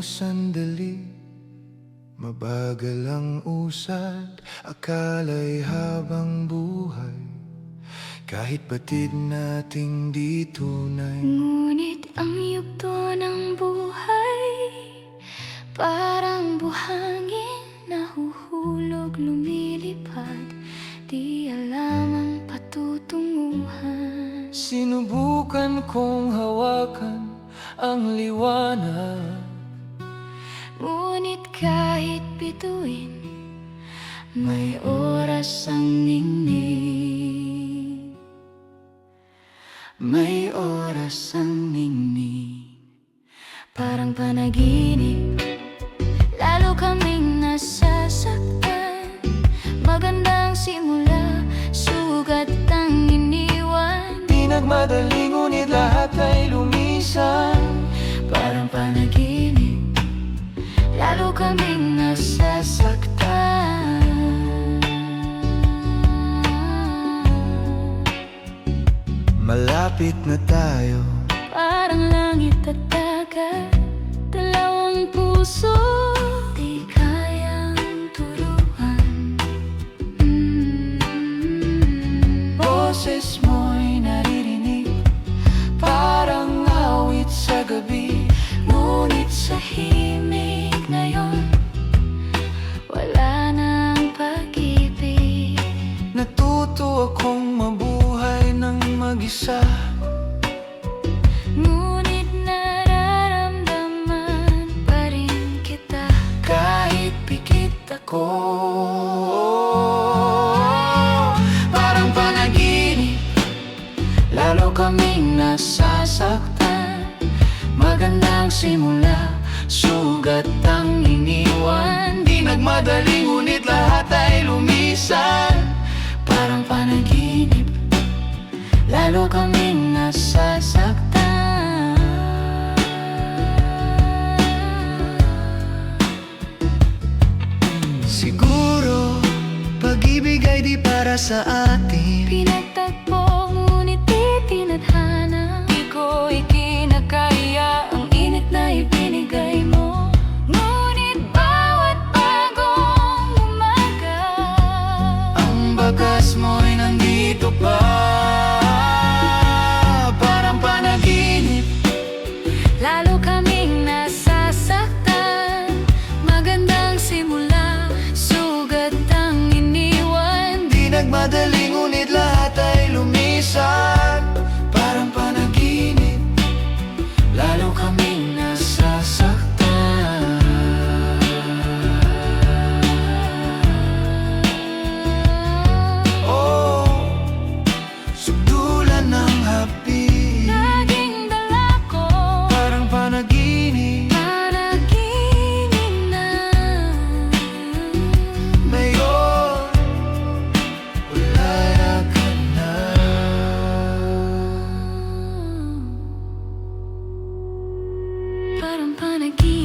sandali Mabagal ang usad Akala'y habang buhay. Kahit batid nating di tunay. Ngunit ang yugto ng buhay Parang buhangin Nahuhulog, lumilipad. Di alam ang patutunguhan. Sinubukan kong hawakan ang liwanag. Ngunit kahit bituin May oras ang ningning. May oras ang ningning. Parang panaginip Lalo kaming nasasaktan. Magandang simula Sugat ang iniwan. Di nagmadali ngunit lahat ay lumisan Malapit na tayo. Parang langit at dagat Dalawang puso. Di kayang turuan. Mm. Boses mo'y naririnig. Parang awit sa gabi. Ngunit sa himig ngayon Wala nang pag-ibig. Natuto akong mabuhay mag-isa. Ngunit nararamdaman pa rin kita. Kahit pikit ako. Parang panaginip Lalo kaming nasasaktan. Magandang simula Sugat ang iniwan. Di nagmadali ngunit lahat ay lumisan Lalo kaming nasasaktan Siguro Pag-ibig ay di para sa atin Sugat upon a key.